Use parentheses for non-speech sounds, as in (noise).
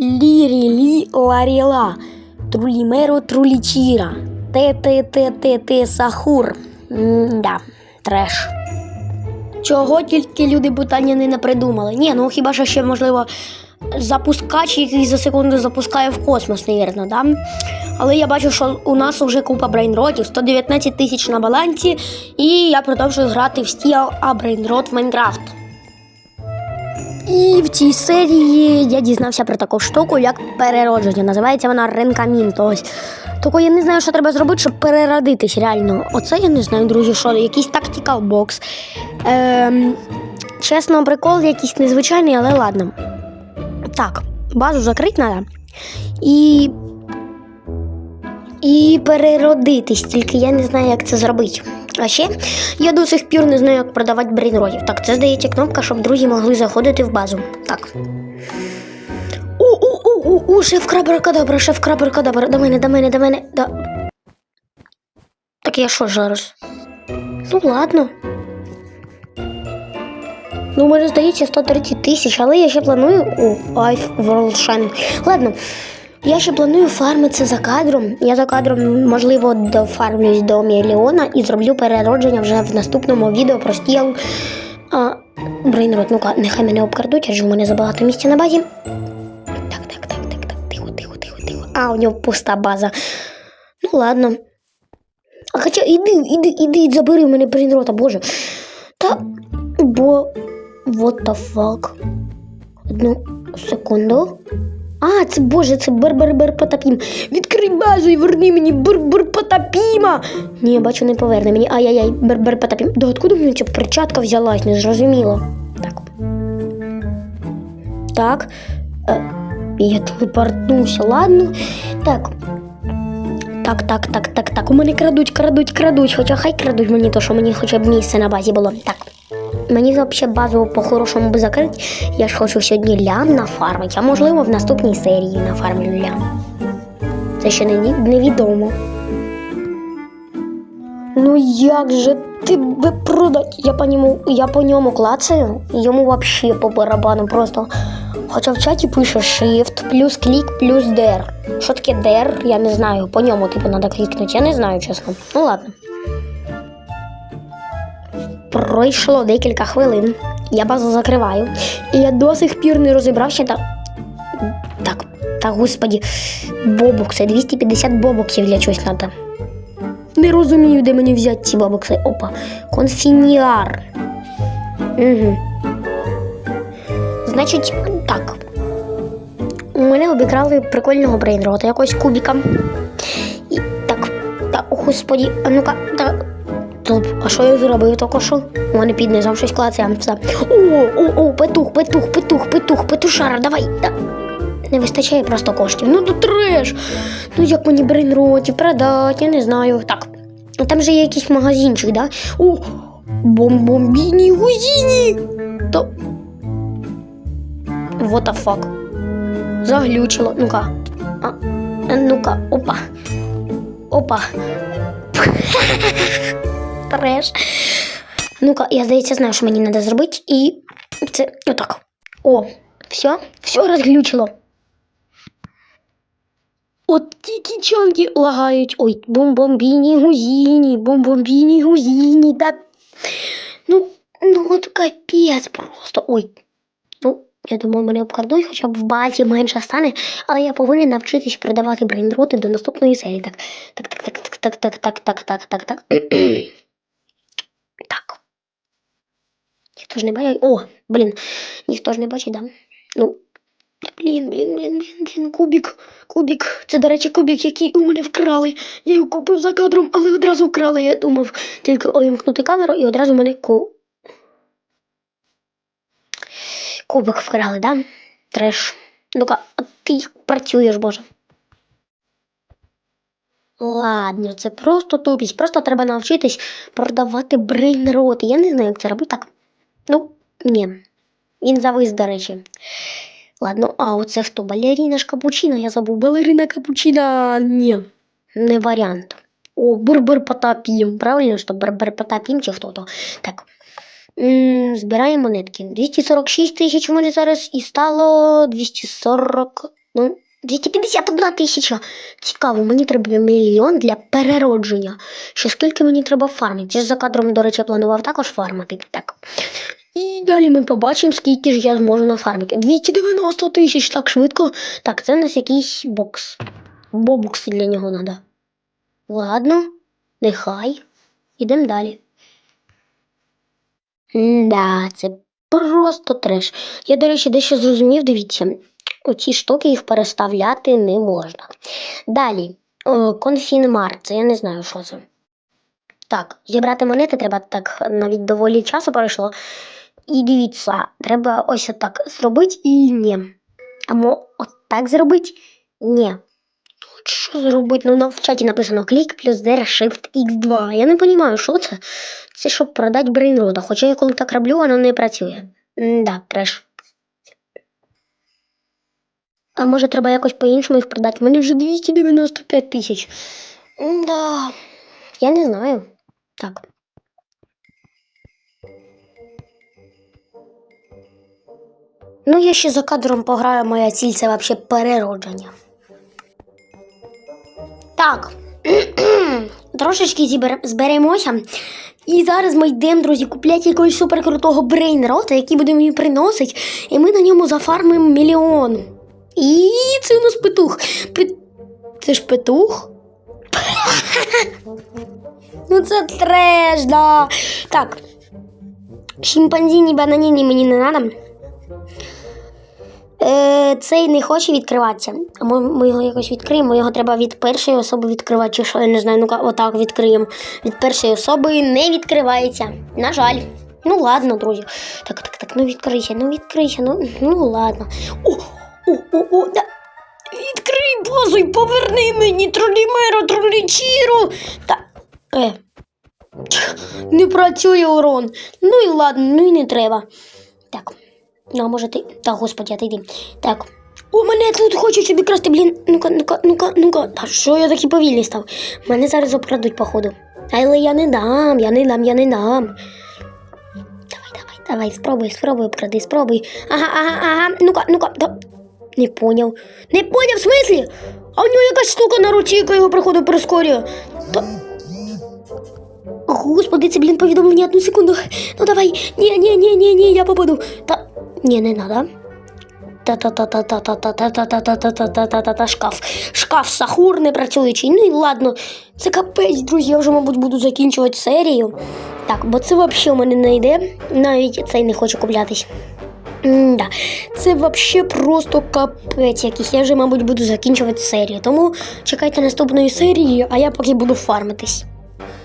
Лірі лі ларіла. Трулімеро трулічіра. те те те те те сахур. Да, треш. Чого тільки люди питання не напридумали? Ні, ну хіба що ще можливо запускач, який за секунду запускає в космос, навірно, да? Але я бачу, що у нас вже купа брейнротів, 119 тисяч на балансі, і я продовжую грати в стіл, а брейнрот в Майнкрафт. І в цій серії я дізнався про таку штуку, як переродження. Називається вона ренкамін. Тобто, тільки я не знаю, що треба зробити, щоб переродитись реально. Оце я не знаю, друзі, що якийсь тактикал бокс. Ем, чесно, прикол якийсь незвичайний, але ладно. Так, базу закрити треба. І. І переродитись, тільки я не знаю, як це зробити. А ще я до сих пір не знаю, як продавати брейнротів. Так, це здається кнопка, щоб друзі могли заходити в базу. Так. У, у, у, у, у, шеф крабракадабра, шеф крабракадабра. До мене, до мене, до мене. Да. Так я що зараз? Ну ладно. Ну, може, здається, 130 тисяч, але я ще планую. О, Айф Ворлшен. Ладно. Я ще планую фармитися за кадром. Я за кадром, можливо, дофармлюсь до мільйона і зроблю переродження вже в наступному відео про стіл. А, Брейнрот, ну-ка, нехай мене обкрадуть, адже у мене забагато місця на базі. Так, так, так, так, так, тихо, тихо, тихо, тихо. А, у нього пуста база. Ну ладно. А хоча іди, іди, іди, забери в мене брейнрота, боже. Та бо. What the fuck? Одну секунду. А, це боже, це бер-бер-бер потапім. Відкрий базу і верни мені бер-бер потапіма. Ні, я бачу, не поверне мені. Ай-яй-яй, бер-бер потапім. Да откуда нього ця перчатка взялась, не зрозуміло. Так. Так. Е, я телепортнувся, ладно. Так. Так, так, так, так, так. У мене крадуть, крадуть, крадуть. Хоча хай крадуть мені то, що мені хоча б місце на базі було. Так. Мені взагалі базу по-хорошому би закрити. Я ж хочу сьогодні лям нафармити, а можливо в наступній серії нафармлю лям. Це ще не, невідомо. Ну як же тебе продать? Я по ньому, я по ньому клацаю, йому вообще по барабану просто. Хоча в чаті пише Shift плюс клік плюс DR. Що таке DR, я не знаю. По ньому типу треба клікнути, я не знаю, чесно. Ну ладно. Пройшло декілька хвилин. Я базу закриваю. І я до сих пір не розібрався та. Так, та господі, бобокси, 250 бобоксів для чогось треба. Не розумію, де мені взяти ці бобокси. Опа. Конфініар. Угу. Значить, так. У мене обікрали прикольного брейнрота, якогось кубіка. І так, о, господі, ну-ка, так. Стоп, а що я зробив тільки що? У мене під низом щось клацає. О, о, о, петух, петух, петух, петух, петушара, давай. Да. Не вистачає просто коштів. Ну то треш. Ну як мені брейнротів продати, я не знаю. Так. Ну, Там же є якийсь магазинчик, да? О, бомбомбіні гузіні. То. What the fuck? Заглючило. Ну-ка. Ну-ка, опа. Опа. (laughs) Треш. Ну-ка, я, здається, знаю, що мені треба зробити. І це отак. О, все, все розглючило. От тільки чонки лагають. Ой, бомбомбіні гузіні, бомбомбіні гузіні, да. Ну, ну от капець просто. Ой. Ну, я думаю, мене обкрадуть, хоча б в базі менше стане, але я повинен навчитись продавати брейнроти до наступної серії. Так, так, так, так, так, так, так, так, так, так. Так. Ніхто ж не бачить. О, блін, ніхто ж не бачить, да? Ну, блін, блін, блін, блін, блін, кубік, кубік. Це, до речі, кубік, який у мене вкрали. Я його купив за кадром, але одразу вкрали. Я думав тільки увімкнути камеру і одразу мене ку. Кубик вкрали, да? Треш. Ну-ка, а ти працюєш, боже. Ладно, це просто тупість. Просто треба навчитись продавати брейнроти. Я не знаю, як це робити. Так. Ну, ні. Він завис, до речі. Ладно, а оце хто? Балеріна ж капучино, я забув. Балерина капучино. Ні. Не варіант. О, бурбер потапім. Правильно, що бурбер потапім чи хто то. Так. Збираємо монетки. 246 тисяч у зараз і стало 240. Ну, 251 тисяча. Цікаво, мені треба мільйон для переродження. Ще скільки мені треба фармити? За кадром, до речі, планував також фармити. Так. І далі ми побачимо, скільки ж я зможу нафармити. 290 тисяч, так швидко. Так, це у нас якийсь бокс. Бобукс для нього треба. Ладно, нехай. Ідемо далі. Да, це просто треш. Я, до речі, дещо зрозумів, дивіться, оці штуки їх переставляти не можна. Далі, о, конфінмар, це я не знаю, що це. Так, зібрати монети треба так навіть доволі часу пройшло. І дивіться, треба ось отак зробити і ні. Або отак зробити? Ні. Що зробити? Ну, в чаті написано клік плюс D Shift X2. Я не розумію, що це. Це щоб продати брейнрода. Хоча я коли так роблю, воно не працює. Да, треш. А може треба якось по-іншому їх продати? У мене вже 295 тисяч. Да. Я не знаю. Так. Ну, я ще за кадром пограю, моя ціль це вообще переродження. Так. (clears throat) Трошечки зібер- зберемося. І зараз ми йдемо, друзі, купляти якогось суперкрутого брейнрота, який буде мені приносити, і ми на ньому зафармимо мільйон. І це у нас петух. Пет... Це ж петух? (laughs) ну це треш, да. Так. Шимпанзіні бананіні мені не треба. Е, цей не хоче відкриватися. А ми, ми його якось відкриємо. Його треба від першої особи відкривати, чи що я не знаю. Ну-ка, отак відкриємо. Від першої особи не відкривається. На жаль. Ну ладно, друзі. Так, так, так, ну відкрийся, ну відкрийся, ну, ну ладно. О, о, о, о, да. Відкрий базу і поверни мені тролімеро, тролічіру. Та. Е. Не працює урон. Ну і ладно, ну і не треба. Так. Ну, а може ти. Та господи, ти йди. Так. О, мене тут хочуть собі красти, блін. Ну-ка, ну-ка, ну-ка, ну-ка. Та що я такий повільний став? Мене зараз обкрадуть, походу. Але я не дам, я не дам, я не дам. Давай, давай, давай, спробуй, спробуй, обкради, спробуй. Ага, ага, ага. Ну-ка, ну-ка. Да. Не поняв. Не поняв, в смислі? А у нього якась штука на руці, яка його приходу прискорює. Та... Господи, це, блін, повідомлення одну секунду. Ну давай. Ні, ні, ні, ні, ні, я попаду. Та. Ні, не надо. Та-та-та-та-та-та-та-та-та-та-та-та-та-та-та шкаф. Шкаф сахур не працюючий. Ну і ладно. Це капець, друзі, я вже, мабуть, буду закінчувати серію. Так, бо це взагалі у мене не йде. Навіть цей не хочу куплятись. М-да. Це взагалі просто капець якийсь. Я вже, мабуть, буду закінчувати серію. Тому чекайте наступної серії, а я поки буду фармитись.